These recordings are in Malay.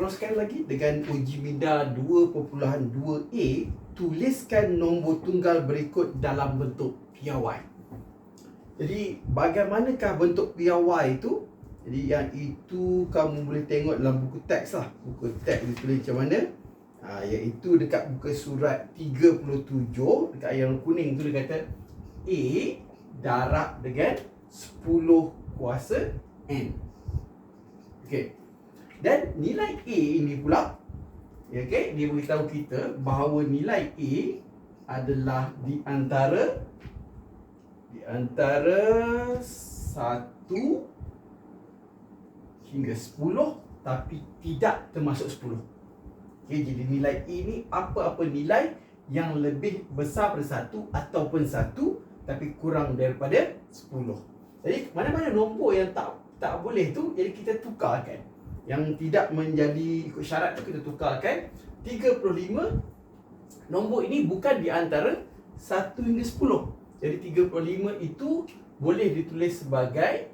teruskan lagi dengan uji minda 2.2a tuliskan nombor tunggal berikut dalam bentuk piawai. Jadi bagaimanakah bentuk piawai itu? Jadi yang itu kamu boleh tengok dalam buku teks lah. Buku teks ditulis macam mana? Ha, iaitu dekat buku surat 37 dekat yang kuning tu dia kata A darab dengan 10 kuasa N. Okey. Dan nilai A ini pula okey dia beritahu kita bahawa nilai A adalah di antara di antara 1 hingga 10 tapi tidak termasuk 10. Okay, jadi nilai A ni apa-apa nilai yang lebih besar pada satu ataupun satu tapi kurang daripada 10. Jadi mana-mana nombor yang tak tak boleh tu jadi kita tukarkan. Yang tidak menjadi ikut syarat tu kita tukarkan. 35 nombor ini bukan di antara 1 hingga 10. Jadi 35 itu boleh ditulis sebagai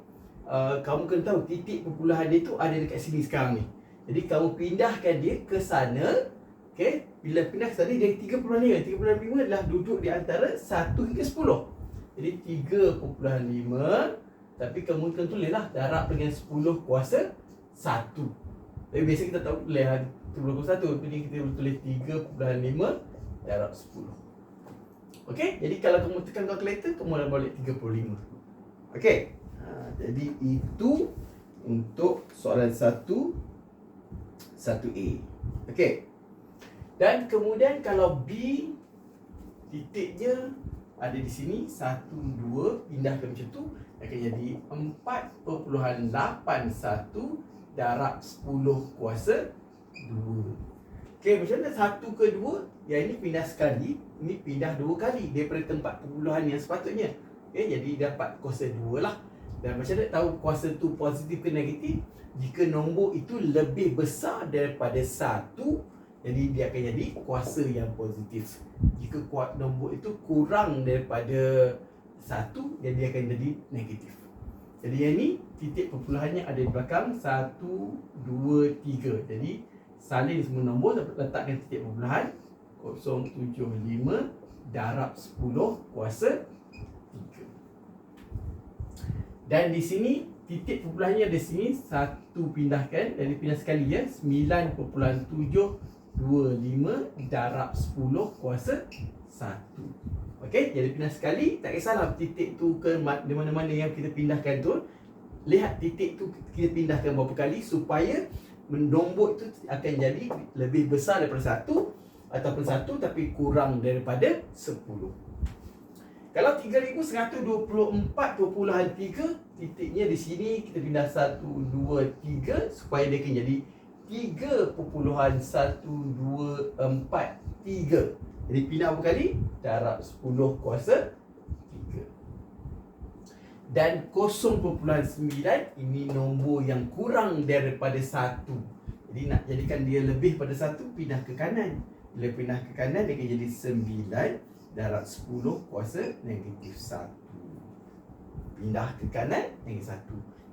uh, kamu kena tahu titik perpuluhan dia tu ada dekat sini sekarang ni. Jadi kamu pindahkan dia ke sana Okay Bila pindah ke sana dia 3.5 3.5 adalah duduk di antara 1 hingga 10 Jadi 3.5 Tapi kamu kena tulis lah Darab dengan 10 kuasa 1 Tapi biasa kita tahu tulis lah. 10 kuasa 1 Jadi kita boleh tulis 3.5 Darab 10 Okay Jadi kalau kamu tekan kalkulator Kamu dah balik 35 Okay ha, Jadi itu Untuk soalan 1 1A. Okey. Dan kemudian kalau B titiknya ada di sini 1 2 pindahkan macam tu akan jadi 4.81 darab 10 kuasa 2. Okey, macam mana 1 ke 2? Yang ini pindah sekali, ini pindah dua kali daripada tempat perpuluhan yang sepatutnya. Okey, jadi dapat kuasa 2 lah. Dan macam mana tahu kuasa tu positif ke negatif? Jika nombor itu lebih besar daripada satu, jadi dia akan jadi kuasa yang positif. Jika kuat nombor itu kurang daripada satu, jadi dia akan jadi negatif. Jadi yang ni titik perpuluhannya ada di belakang. Satu, dua, tiga. Jadi salin semua nombor letakkan titik perpuluhan 075 darab 10 kuasa dan di sini titik perpuluhannya di sini. Satu pindahkan dan dipindah sekali ya. 9.725 darab 10 kuasa 1. Okey, jadi pindah sekali tak kisahlah titik tu ke di mana-mana yang kita pindahkan tu lihat titik tu kita pindahkan berapa kali supaya nombor itu akan jadi lebih besar daripada satu ataupun satu tapi kurang daripada 10. Kalau 3124.3 titiknya di sini kita pindah 1 2 3 supaya dia akan jadi 3.1243. Jadi pindah berapa kali? Darab 10 kuasa 3. Dan 0.9 ini nombor yang kurang daripada 1. Jadi nak jadikan dia lebih pada 1 pindah ke kanan. Bila pindah ke kanan dia akan jadi 9 darab 10 kuasa negatif 1 Pindah ke kanan negatif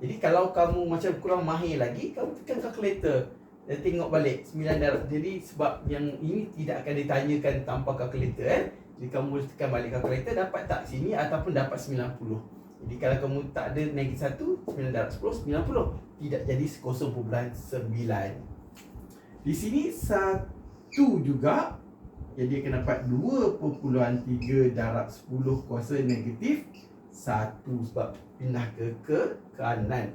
1 Jadi kalau kamu macam kurang mahir lagi Kamu tekan kalkulator Dan tengok balik 9 darab. Jadi sebab yang ini tidak akan ditanyakan tanpa kalkulator eh? Jadi kamu boleh tekan balik kalkulator Dapat tak sini ataupun dapat 90 Jadi kalau kamu tak ada negatif 1 9 darab 10 90 Tidak jadi 0.9 Di sini satu juga jadi akan dapat 2.3 darab 10 kuasa negatif. 1 sebab pindah ke ke kanan.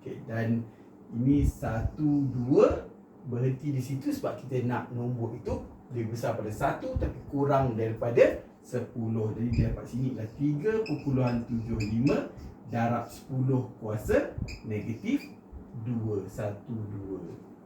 Okey dan ini 1 2 berhenti di situ sebab kita nak nombor itu lebih besar pada 1 tapi kurang daripada 10. Jadi dia dapat sini lah 3.75 darab 10 kuasa negatif 2 1 2.